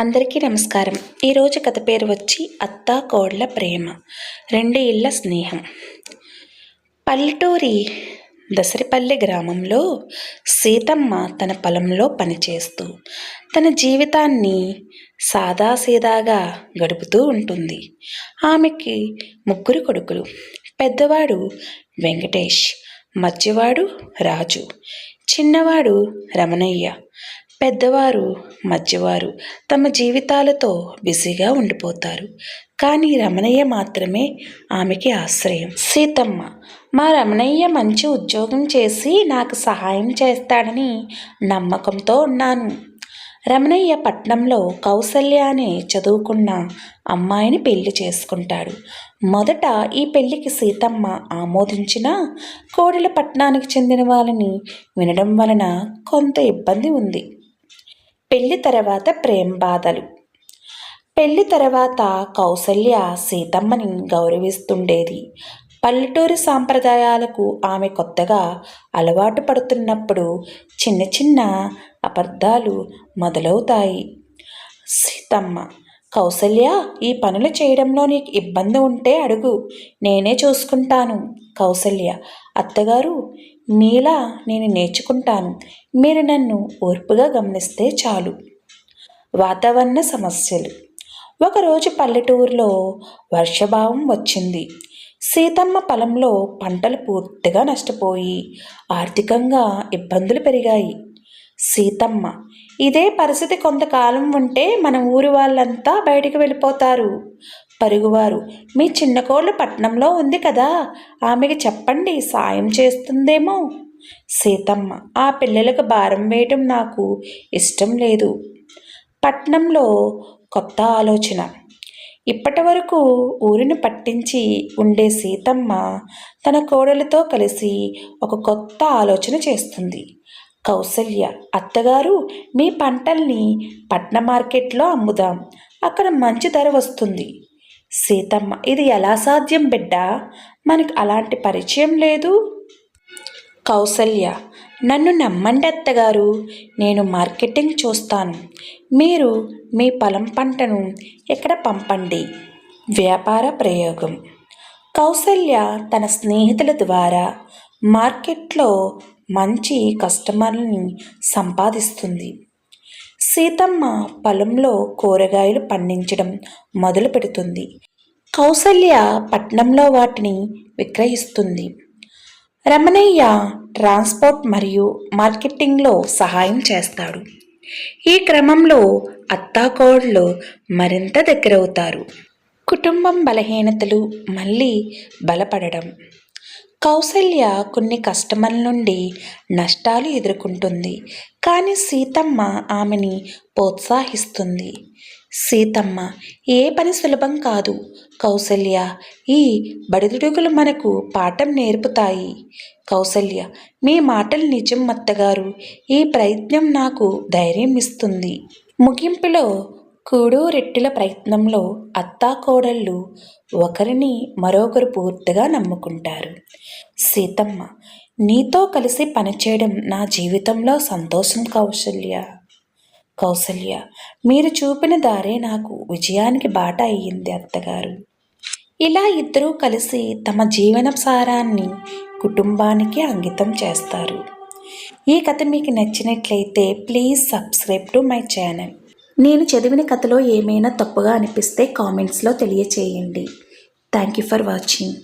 అందరికీ నమస్కారం. ఈరోజు కథ పేరు వచ్చి అత్తా కోడ్ల ప్రేమ రెండు ఇళ్ళ స్నేహం. పల్లెటూరి దసరిపల్లి గ్రామంలో సీతమ్మ తన పొలంలో పనిచేస్తూ తన జీవితాన్ని సాదాసీదాగా గడుపుతూ ఉంటుంది. ఆమెకి ముగ్గురు కొడుకులు. పెద్దవాడు వెంకటేష్ మధ్యవాడు రాజు చిన్నవాడు రమణయ్య పెద్దవారు మధ్యవారు తమ జీవితాలతో బిజీగా ఉండిపోతారు. కానీ రమణయ్య మాత్రమే ఆమెకి ఆశ్రయం. సీతమ్మ మా రమణయ్య మంచి ఉద్యోగం చేసి నాకు సహాయం చేస్తాడని నమ్మకంతో ఉన్నాను. రమణయ్య పట్నంలో కౌసల్య అనే చదువుకున్న అమ్మాయిని పెళ్ళి చేసుకుంటాడు. మొదట ఈ పెళ్ళికి సీతమ్మ ఆమోదించిన కోడెల పట్నానికి చెందిన వాళ్ళని వినడం వలన కొంత ఇబ్బంది ఉంది. పెళ్ళి తర్వాత ప్రేమ బాధలు. పెళ్ళి తర్వాత కౌసల్య సీతమ్మని గౌరవిస్తుండేది. పల్లెటూరి సాంప్రదాయాలకు ఆమె కొత్తగా అలవాటు పడుతున్నప్పుడు చిన్న చిన్న అబద్ధాలు మొదలవుతాయి. సీతమ్మ కౌసల్య ఈ పనులు చేయడంలో నీకు ఇబ్బంది ఉంటే అడుగు. నేనే చూసుకుంటాను. కౌసల్య అత్తగారు మీలా నేను నేర్చుకుంటాను. మీరు నన్ను ఓర్పుగా గమనిస్తే చాలు. వాతావరణ సమస్యలు. ఒకరోజు పల్లెటూరులో వర్షభావం వచ్చింది. సీతమ్మ పొలంలో పంటలు పూర్తిగా నష్టపోయి ఆర్థికంగా ఇబ్బందులు పెరిగాయి. సీతమ్మ ఇదే పరిస్థితి కొంతకాలం ఉంటే మన ఊరి వాళ్ళంతా బయటికి వెళ్ళిపోతారు. పరుగువారు. మీ చిన్న కోళ్ళు పట్నంలో ఉంది కదా ఆమెకి చెప్పండి సాయం చేస్తుందేమో. సీతమ్మ ఆ పిల్లలకు భారం వేయటం నాకు ఇష్టం లేదు. పట్నంలో కొత్త ఆలోచన. ఇప్పటి వరకు ఊరిని పట్టించి ఉండే సీతమ్మ తన కోడలతో కలిసి ఒక కొత్త ఆలోచన చేస్తుంది. కౌసల్య అత్తగారు మీ పంటల్ని పట్న మార్కెట్లో అమ్ముదాం. అక్కడ మంచి ధర వస్తుంది. సీతమ్మ ఇది ఎలా సాధ్యం బిడ్డ? మనకు అలాంటి పరిచయం లేదు. కౌసల్య నన్ను నమ్మండి అత్తగారు నేను మార్కెటింగ్ చూస్తాను. మీరు మీ పొలం పంటను ఎక్కడ పంపండి? వ్యాపార ప్రయోగం. కౌసల్య తన స్నేహితుల ద్వారా మార్కెట్లో మంచి కస్టమర్ని సంపాదిస్తుంది. సీతమ్మ పొలంలో కూరగాయలు పండించడం మొదలు పెడుతుంది. కౌసల్య పట్నంలో వాటిని విక్రయిస్తుంది. రమణయ్య ట్రాన్స్పోర్ట్ మరియు మార్కెటింగ్లో సహాయం చేస్తాడు. ఈ క్రమంలో అత్తాకోడలు మరింత దగ్గరవుతారు. కుటుంబం బలహీనతలు మళ్ళీ బలపడడం. కౌసల్య కొన్ని కస్టమర్ల నుండి నష్టాలు ఎదుర్కొంటుంది. కానీ సీతమ్మ ఆమెని ప్రోత్సహిస్తుంది. సీతమ్మ ఏ పని సులభం కాదు. కౌసల్య ఈ బడిదుడుగులు మనకు పాఠం నేర్పుతాయి. కౌసల్య మీ మాటలు నిజం అత్తగారు. ఈ ప్రయత్నం నాకు ధైర్యం ఇస్తుంది. ముగింపులో కూడోరెట్టిల ప్రయత్నంలో అత్తాకోడళ్ళు ఒకరిని మరొకరు పూర్తిగా నమ్ముకుంటారు. సీతమ్మ నీతో కలిసి పనిచేయడం నా జీవితంలో సంతోషం కౌశల్య. కౌసల్య మీరు చూపిన దారే నాకు విజయానికి బాట అయ్యింది అత్తగారు. ఇలా ఇద్దరూ కలిసి తమ జీవన సారాన్ని కుటుంబానికి అంకితం చేస్తారు. ఈ కథ మీకు నచ్చినట్లయితే please subscribe to my channel. నేను చదివిన కథలో ఏమైనా తప్పుగా అనిపిస్తే కామెంట్స్లో తెలియచేయండి. Thank you for watching.